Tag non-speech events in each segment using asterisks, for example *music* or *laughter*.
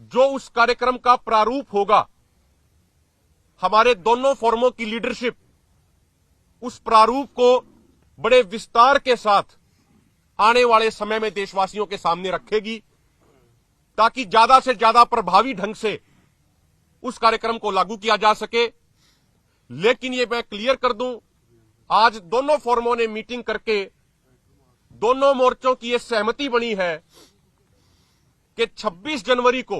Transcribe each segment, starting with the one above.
जो उस कार्यक्रम का प्रारूप होगा, हमारे दोनों फोरमों की लीडरशिप, उस प्रारूप को बड़े विस्तार के साथ आने वाले समय में देशवासियों के सामने रखेगी, ताकि ज़्यादा से ज़्यादा प्रभावी ढंग से उस कार्यक्रम को लागू किया जा सके। लेकिन ये मैं क्लियर कर दूँ, आज दोनों फोरमों ने मीटिंग करके दोनों मोर्चों की यह सहमति बनी है कि 26 जनवरी को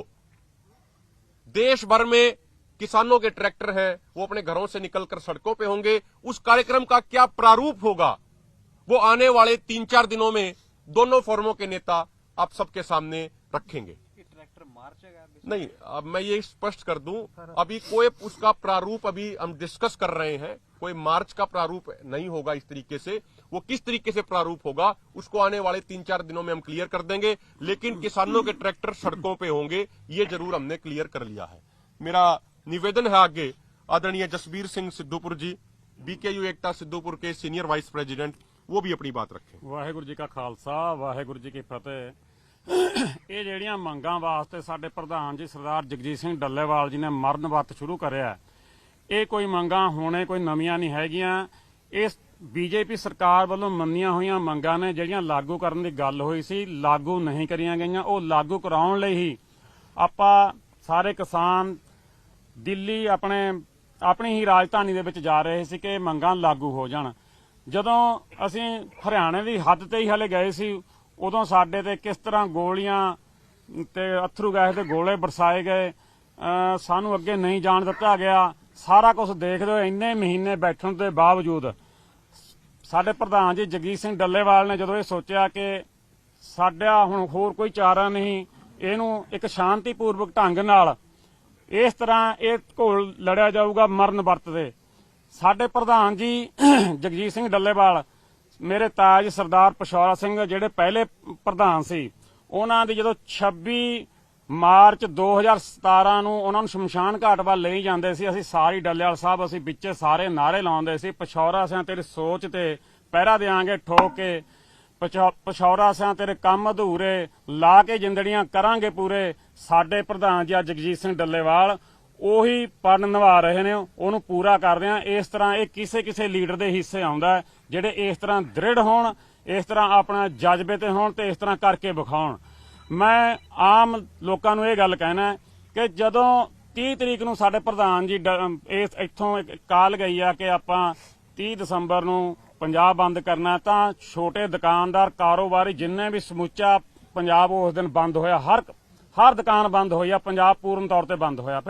देश भर में किसानों के ट्रैक्टर हैं वो अपने घरों से निकलकर सड़कों पे होंगे। उस कार्यक्रम का क्या प्रारूप होगा? वो आने वाले तीन चार दिनों में दोनों फोरमों के नेता आप सबके सामने रखेंगे। ट्रैक्टर मार्च नहीं अब मैं ये स्पष्ट कर दूँ अभी कोई उसका प्रारूप अभी हम डिस्कस कर रहे हैं। कोई मार्च का प्रारूप नहीं होगा इस तरीके से वो किस तरीके से प्रारूप होगा उसको आने वाले तीन चार दिनों में हम क्लियर कर देंगे लेकिन किसानों के ट्रैक्टर सड़कों पे होंगे ये जरूर हमने क्लियर कर लिया है मेरा निवेदन है आगे आदरणीय जसबीर सिंह सिद्धूपुर जी बीकेयू एकता सिद्धूपुर के सीनियर वाइस प्रेसिडेंट वो भी अपनी बात रखें ਵਾਹਿਗੁਰੂ ਜੀ ਕਾ ਖਾਲਸਾ ਵਾਹਿਗੁਰੂ ਜੀ ਕੀ ਫਤਿਹ ਇਹ ਜਿਹੜੀਆਂ ਮੰਗਾਂ ਵਾਸਤੇ ਸਾਡੇ ਪ੍ਰਧਾਨ ਜੀ ਸਰਦਾਰ ਜਗਜੀਤ ਸਿੰਘ ਡੱਲੇਵਾਲ ਜੀ ਨੇ ਮਰਨ ਵਰਤ ਸ਼ੁਰੂ ਕਰਿਆ ਹੈ। ਇਹ ਕੋਈ ਮੰਗਾਂ ਹੋਣੇ ਕੋਈ ਨਵੀਆਂ ਨਹੀਂ ਹੈਗੀਆਂ। ਇਸ ਬੀਜੇਪੀ ਸਰਕਾਰ ਵੱਲੋਂ ਮੰਨੀਆਂ ਹੋਈਆਂ ਮੰਗਾਂ ਨੇ ਜਿਹੜੀਆਂ ਲਾਗੂ ਕਰਨ ਦੀ ਗੱਲ ਹੋਈ ਸੀ, ਲਾਗੂ ਨਹੀਂ ਕਰੀਆਂ ਗਈਆਂ। ਉਹ ਲਾਗੂ ਕਰਾਉਣ ਲਈ ਹੀ ਆਪਾਂ ਸਾਰੇ ਕਿਸਾਨ ਦਿੱਲੀ ਆਪਣੇ, ਆਪਣੀ ਹੀ ਰਾਜਧਾਨੀ ਦੇ ਵਿੱਚ ਜਾ ਰਹੇ ਸੀ ਕਿ ਇਹ ਮੰਗਾਂ ਲਾਗੂ ਹੋ ਜਾਣ। ਜਦੋਂ ਅਸੀਂ ਹਰਿਆਣੇ ਦੀ ਹੱਦ ਤੇ ਹੀ ਹਲੇ ਗਏ ਸੀ, ਉਦੋਂ ਸਾਡੇ ਤੇ ਕਿਸ ਤਰ੍ਹਾਂ ਗੋਲੀਆਂ ਤੇ ਅਥਰੂ ਗੈਸ ਦੇ ਗੋਲੇ ਬਰਸਾਏ ਗਏ ਸਾਨੂੰ ਅੱਗੇ ਨਹੀਂ ਜਾਣ ਦਿੱਤਾ ਗਿਆ। ਸਾਰਾ ਕੁਝ ਦੇਖਦੇ ਹੋਏ ਇੰਨੇ ਮਹੀਨੇ ਬੈਠਣ ਦੇ ਬਾਵਜੂਦ। ਸਾਡੇ ਪ੍ਰਧਾਨ ਜੀ ਜਗਜੀਤ ਸਿੰਘ ਡੱਲੇਵਾਲ ਨੇ ਜਦੋਂ ਇਹ ਸੋਚਿਆ ਕਿ ਸਾਡਾ ਹੁਣ ਹੋਰ ਕੋਈ ਚਾਰਾ ਨਹੀਂ, ਇਹਨੂੰ ਇੱਕ ਸ਼ਾਂਤੀਪੂਰਵਕ ਢੰਗ ਨਾਲ ਇਸ ਤਰ੍ਹਾਂ ਇਹ ਘੋਲ ਲੜਿਆ ਜਾਊਗਾ ਮਰਨ ਵਰਤ ਦੇ ਸਾਡੇ ਪ੍ਰਧਾਨ ਜੀ *clears throat* ਜਗਜੀਤ ਸਿੰਘ ਡੱਲੇਵਾਲ, ਮੇਰੇ ਤਾਜ ਸਰਦਾਰ ਪਸ਼ੌਰਾ ਸਿੰਘ ਜਿਹੜੇ ਪਹਿਲੇ ਪ੍ਰਧਾਨ ਸੀ, ਉਹਨਾਂ ਦੀ ਜਦੋਂ 26 ਮਾਰਚ 2017 ਨੂੰ ਉਹਨਾਂ ਨੂੰ ਸ਼ਮਸ਼ਾਨ ਘਾਟ ਵੱਲ ਲਈ ਜਾਂਦੇ ਸੀ। ਅਸੀਂ ਸਾਰੀ ਡੱਲੇਵਾਲ ਸਾਹਿਬ, ਅਸੀਂ ਵਿੱਚ ਸਾਰੇ ਨਾਰੇ ਲਾਉਂਦੇ ਸੀ। ਪਸ਼ੌਰਾ ਸਿੰਘ ਤੇਰੀ ਸੋਚ ਤੇ ਪਹਿਰਾ ਦੇਾਂਗੇ ਠੋਕ ਕੇ। ਪਛੌ- ਪਛੌਰਾ ਸਿਆਂ ਤੇਰੇ ਕੰਮ ਅਧੂਰੇ, ਲਾ ਕੇ ਜਿੰਦੜੀਆਂ ਕਰਾਂਗੇ ਪੂਰੇ। ਸਾਡੇ ਪ੍ਰਧਾਨ ਜੀ ਜਗਜੀਤ ਸਿੰਘ ਡੱਲੇਵਾਲ, ਉਹੀ ਪਨ ਨਿਭਾ ਰਹੇ ਨੇ, ਉਹਨੂੰ ਪੂਰਾ ਕਰਦੇ ਆ। ਇਸ ਤਰ੍ਹਾਂ ਇਹ ਕਿਸੇ ਕਿਸੇ ਲੀਡਰ ਦੇ ਹਿੱਸੇ ਆਉਂਦਾ ਜਿਹੜੇ ਇਸ ਤਰ੍ਹਾਂ ਦ੍ਰਿੜ ਹੋਣ, ਇਸ ਤਰ੍ਹਾਂ ਆਪਣਾ ਜਜ਼ਬੇ ਤੇ ਹੋਣ ਤੇ ਇਸ ਤਰ੍ਹਾਂ ਕਰਕੇ ਵਿਖਾਉਣ। ਮੈਂ ਆਮ ਲੋਕਾਂ ਨੂੰ ਇਹ ਗੱਲ ਕਹਿਣਾ ਕਿ ਜਦੋਂ 30 ਤਰੀਕ ਨੂੰ ਸਾਡੇ ਪ੍ਰਧਾਨ ਜੀ ਡ- ਇਸ ਇੱਥੋਂ ਇੱਕ ਕਾਲ ਗਈ ਆ ਕਿ ਆਪਾਂ 30 ਦਸੰਬਰ ਨੂੰ ਪੰਜਾਬ ਬੰਦ ਕਰਨਾ ਤਾਂ ਛੋਟੇ ਦੁਕਾਨਦਾਰ ਕਾਰੋਬਾਰੀ ਜਿੰਨੇ ਵੀ ਸਮੁੱਚਾ ਪੰਜਾਬ ਉਸ ਦਿਨ ਬੰਦ ਹੋਇਆ, ਹਰ ਹਰ ਦੁਕਾਨ ਬੰਦ ਹੋਈ ਆ, ਪੰਜਾਬ ਪੂਰਨ ਤੌਰ ਤੇ ਬੰਦ ਹੋਇਆ।